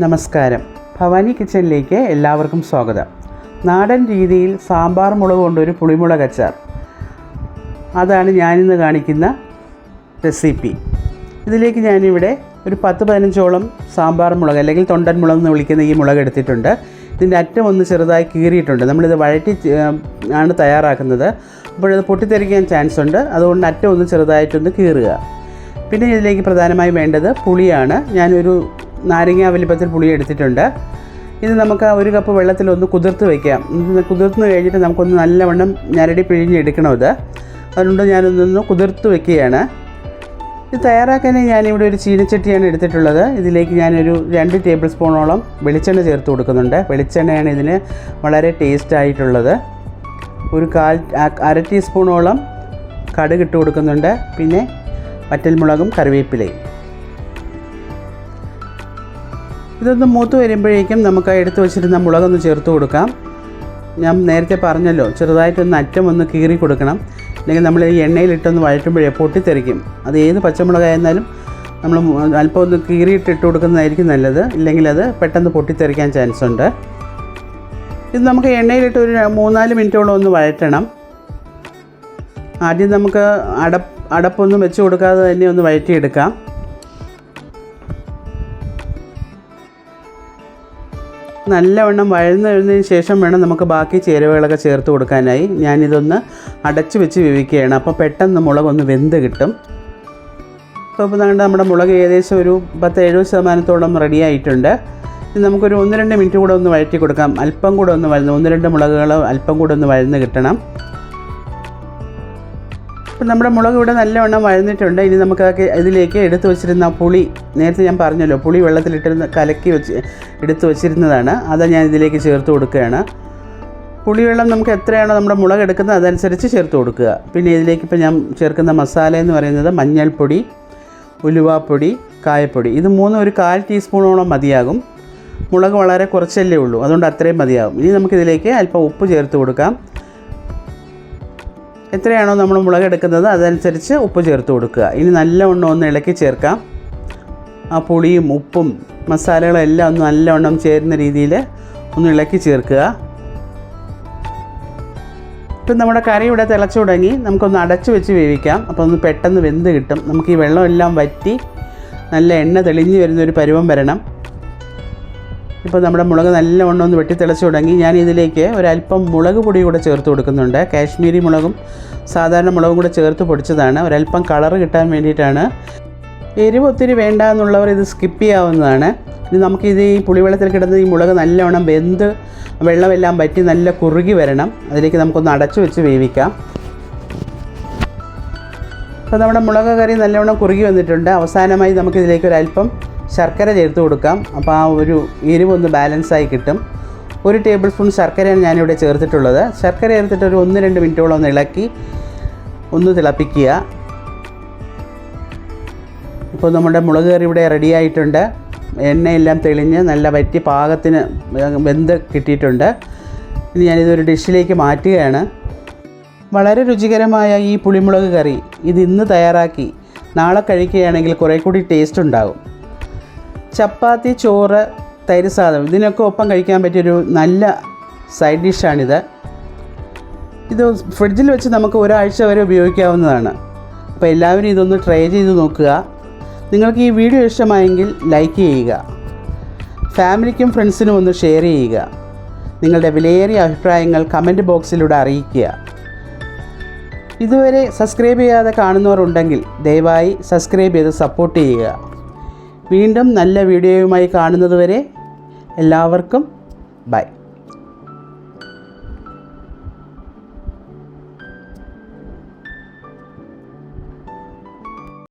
നമസ്കാരം. ഭവാനി കിച്ചണിലേക്ക് എല്ലാവർക്കും സ്വാഗതം. നാടൻ രീതിയിൽ സാമ്പാർ മുളക് കൊണ്ടൊരു പുളിമുളക് അച്ചാർ. അതാണ് ഞാനിന്ന് കാണിക്കുന്ന റെസിപ്പി. ഇതിലേക്ക് ഞാനിവിടെ ഒരു പത്ത് പതിനഞ്ചോളം സാമ്പാർ മുളക് അല്ലെങ്കിൽ തൊണ്ടൻ മുളക് എന്ന് വിളിക്കുന്ന ഈ മുളക് എടുത്തിട്ടുണ്ട്. ഇതിന്റെ അറ്റം ഒന്ന് ചെറുതായി കീറിയിട്ടുണ്ട്. നമ്മളിത് വഴറ്റി ആണ് തയ്യാറാക്കുന്നത്. അപ്പോഴത് പൊട്ടിത്തെറിക്കാൻ ചാൻസ് ഉണ്ട് അതുകൊണ്ട് അറ്റം ഒന്ന് ചെറുതായിട്ടൊന്ന് കീറുക. പിന്നെ ഇതിലേക്ക് പ്രധാനമായി വേണ്ടത് പുളിയാണ്. ഞാനൊരു നാരങ്ങ വലിപ്പത്തിൽ പുളി എടുത്തിട്ടുണ്ട്. ഇത് നമുക്ക് ഒരു കപ്പ് വെള്ളത്തിൽ ഒന്ന് കുതിർത്ത് വയ്ക്കാം കുതിർത്ത് കഴിഞ്ഞിട്ട് നമുക്കൊന്ന് നല്ലവണ്ണം ഞരടി പിഴിഞ്ഞെടുക്കണം ഇത്. അതുകൊണ്ട് ഞാനൊന്നൊന്ന് കുതിർത്ത് വെക്കുകയാണ്. ഇത് തയ്യാറാക്കാൻ ഞാനിവിടെ ഒരു ചീനച്ചട്ടിയാണ് എടുത്തിട്ടുള്ളത്. ഇതിലേക്ക് ഞാനൊരു രണ്ട് ടേബിൾ സ്പൂണോളം വെളിച്ചെണ്ണ ചേർത്ത് കൊടുക്കുന്നുണ്ട്. വെളിച്ചെണ്ണയാണ് ഇതിന് വളരെ ടേസ്റ്റ് ആയിട്ടുള്ളത്. ഒരു കാൽ അര ടീസ്പൂണോളം കടുക് ഇട്ട് കൊടുക്കുന്നുണ്ട്. പിന്നെ വറ്റൽമുളകും കറിവേപ്പിലയും. ഇതൊന്ന് മൂത്ത് വരുമ്പോഴേക്കും നമുക്ക് എടുത്തു വച്ചിരുന്ന മുളകൊന്ന് ചേർത്ത് കൊടുക്കാം. ഞാൻ നേരത്തെ പറഞ്ഞല്ലോ ചെറുതായിട്ടൊന്ന് അറ്റം ഒന്ന് കീറി കൊടുക്കണം. അല്ലെങ്കിൽ നമ്മൾ ഈ എണ്ണയിലിട്ടൊന്ന് വഴറ്റുമ്പോഴേ പൊട്ടിത്തെറിക്കും. അത് ഏത് പച്ചമുളകായിരുന്നാലും നമ്മൾ അല്പം ഒന്ന് കീറിയിട്ട് ഇട്ട് കൊടുക്കുന്നതായിരിക്കും നല്ലത്. ഇല്ലെങ്കിൽ അത് പെട്ടെന്ന് പൊട്ടിത്തെറിക്കാൻ ചാൻസ് ഉണ്ട് ഇത് നമുക്ക് എണ്ണയിലിട്ട് ഒരു മൂന്നാൽ മിനിറ്റോളം ഒന്ന് വഴറ്റണം. ആദ്യം നമുക്ക് അടപ്പ് അടപ്പൊന്നും വെച്ച് കൊടുക്കാതെ തന്നെ ഒന്ന് വഴറ്റിയെടുക്കാം. നല്ലവണ്ണം വഴന്ന് വരുന്നതിന് ശേഷം വേണം നമുക്ക് ബാക്കി ചേരുവകളൊക്കെ ചേർത്ത് കൊടുക്കാനായി. ഞാനിതൊന്ന് അടച്ചു വെച്ച് വിവിക്കുകയാണ്. അപ്പോൾ പെട്ടെന്ന് മുളകൊന്ന് വെന്ത് കിട്ടും. അപ്പോൾ ഇപ്പോൾ നമ്മുടെ നമ്മുടെ മുളക് ഏകദേശം ഒരു പത്ത് എഴുപത് ശതമാനത്തോളം റെഡി ആയിട്ടുണ്ട്. നമുക്കൊരു ഒന്ന് രണ്ട് മിനിറ്റ് കൂടെ ഒന്ന് വഴറ്റി കൊടുക്കാം. അല്പം കൂടെ ഒന്ന് വഴന്ന് ഒന്ന് രണ്ട് മുളകുകൾ അല്പം കൂടെ ഒന്ന് വഴന്ന് കിട്ടണം. അപ്പം നമ്മുടെ മുളക് ഇവിടെ നല്ലവണ്ണം വഴന്നിട്ടുണ്ട്. ഇനി നമുക്ക് അതൊക്കെ ഇതിലേക്ക് എടുത്തു വെച്ചിരുന്ന പുളി നേരത്തെ ഞാൻ പറഞ്ഞല്ലോ പുളി വെള്ളത്തിലിട്ടിരുന്ന കലക്കി വെച്ച് എടുത്തു വെച്ചിരുന്നതാണ്. അത് ഞാൻ ഇതിലേക്ക് ചേർത്ത് കൊടുക്കുകയാണ്. പുളിവെള്ളം നമുക്ക് എത്രയാണോ നമ്മുടെ മുളക് എടുക്കുന്നത് അതനുസരിച്ച് ചേർത്ത് കൊടുക്കുക. പിന്നെ ഇതിലേക്ക് ഇപ്പോൾ ഞാൻ ചേർക്കുന്ന മസാല എന്ന് പറയുന്നത് മഞ്ഞൾപ്പൊടി ഉലുവാപ്പൊടി കായപ്പൊടി. ഇത് മൂന്നും ഒരു കാൽ ടീസ്പൂണോളം മതിയാകും. മുളക് വളരെ കുറച്ചല്ലേ ഉള്ളൂ. അതുകൊണ്ട് അത്രയും മതിയാകും. ഇനി നമുക്കിതിലേക്ക് അല്പം ഉപ്പ് ചേർത്ത് കൊടുക്കാം. എത്രയാണോ നമ്മൾ മുളക് എടുക്കുന്നത് അതനുസരിച്ച് ഉപ്പ് ചേർത്ത് കൊടുക്കുക. ഇനി നല്ലവണ്ണം ഒന്ന് ഇളക്കി ചേർക്കാം. ആ പുളിയും ഉപ്പും മസാലകളെല്ലാം ഒന്ന് നല്ലവണ്ണം ചേരുന്ന രീതിയിൽ ഒന്ന് ഇളക്കി ചേർക്കുക. ഇപ്പം നമ്മുടെ കറി ഇവിടെ തിളച്ചു തുടങ്ങി. നമുക്കൊന്ന് അടച്ചു വെച്ച് വേവിക്കാം. അപ്പോൾ ഒന്ന് പെട്ടെന്ന് വെന്ത് കിട്ടും. നമുക്ക് ഈ വെള്ളമെല്ലാം വറ്റി നല്ല എണ്ണ തെളിഞ്ഞു വരുന്ന ഒരു പരുവം വരണം. ഇപ്പോൾ നമ്മുടെ മുളക് നല്ലവണ്ണം ഒന്ന് വെട്ടി തിളച്ച് തുടങ്ങി. ഞാൻ ഇതിലേക്ക് ഒരല്പം മുളക് പൊടി കൂടെ ചേർത്ത് കൊടുക്കുന്നുണ്ട്. കാശ്മീരി മുളകും സാധാരണ മുളകും കൂടെ ചേർത്ത് പൊടിച്ചതാണ്. ഒരല്പം കളർ കിട്ടാൻ വേണ്ടിയിട്ടാണ്. എരിവ് ഒത്തിരി വേണ്ട എന്നുള്ളവർ ഇത് സ്കിപ്പ് ചെയ്യാവുന്നതാണ്. ഇനി നമുക്കിത് ഈ പുളിവെള്ളത്തിൽ കിടന്ന് ഈ മുളക് നല്ലവണ്ണം വെന്ത് വെള്ളമെല്ലാം പറ്റി നല്ല കുറുകി വരണം. അതിലേക്ക് നമുക്കൊന്ന് അടച്ചു വെച്ച് വേവിക്കാം. അപ്പോൾ നമ്മുടെ മുളക് കറി നല്ലവണ്ണം കുറുകി വന്നിട്ടുണ്ട്. അവസാനമായി നമുക്കിതിലേക്ക് ഒരല്പം ശർക്കര ചേർത്ത് കൊടുക്കാം. അപ്പോൾ ആ ഒരു എരിവൊന്ന് ബാലൻസായി കിട്ടും. ഒരു ടേബിൾ സ്പൂൺ ശർക്കരയാണ് ഞാനിവിടെ ചേർത്തിട്ടുള്ളത്. ശർക്കര ചേർത്തിട്ട് ഒരു ഒന്ന് രണ്ട് മിനിറ്റോളം ഒന്ന് ഇളക്കി ഒന്ന് തിളപ്പിക്കുക. ഇപ്പോൾ നമ്മുടെ മുളക് കറി ഇവിടെ റെഡി ആയിട്ടുണ്ട്. എണ്ണയെല്ലാം തെളിഞ്ഞ് നല്ല വറ്റി പാകത്തിന് വെന്ത് കിട്ടിയിട്ടുണ്ട്. ഇനി ഞാനിതൊരു ഡിഷിലേക്ക് മാറ്റുകയാണ്. വളരെ രുചികരമായ ഈ പുളിമുളക് കറി ഇത് ഇന്ന് തയ്യാറാക്കി. നാളെ കഴിക്കുകയാണെങ്കിൽ കുറേ കൂടി ടേസ്റ്റ് ഉണ്ടാകും. ചപ്പാത്തി ചോറ് തൈര് സാധനം. ഇതിനൊക്കെ ഒപ്പം കഴിക്കാൻ പറ്റിയൊരു നല്ല സൈഡ് ഡിഷാണിത്. ഇത് ഫ്രിഡ്ജിൽ വെച്ച് നമുക്ക് ഒരാഴ്ച വരെ ഉപയോഗിക്കാവുന്നതാണ്. അപ്പോൾ എല്ലാവരും ഇതൊന്ന് ട്രൈ ചെയ്ത് നോക്കുക. നിങ്ങൾക്ക് ഈ വീഡിയോ ഇഷ്ടമായെങ്കിൽ ലൈക്ക് ചെയ്യുക. ഫാമിലിക്കും ഫ്രണ്ട്സിനും ഒന്ന് ഷെയർ ചെയ്യുക. നിങ്ങളുടെ വിലയേറിയ അഭിപ്രായങ്ങൾ കമന്റ് ബോക്സിലൂടെ അറിയിക്കുക. ഇതുവരെ സബ്സ്ക്രൈബ് ചെയ്യാതെ കാണുന്നവരുണ്ടെങ്കിൽ ദയവായി സബ്സ്ക്രൈബ് ചെയ്ത് സപ്പോർട്ട് ചെയ്യുക. വീണ്ടും നല്ല വീഡിയോയുമായി കാണുന്നതുവരെ എല്ലാവർക്കും ബൈ.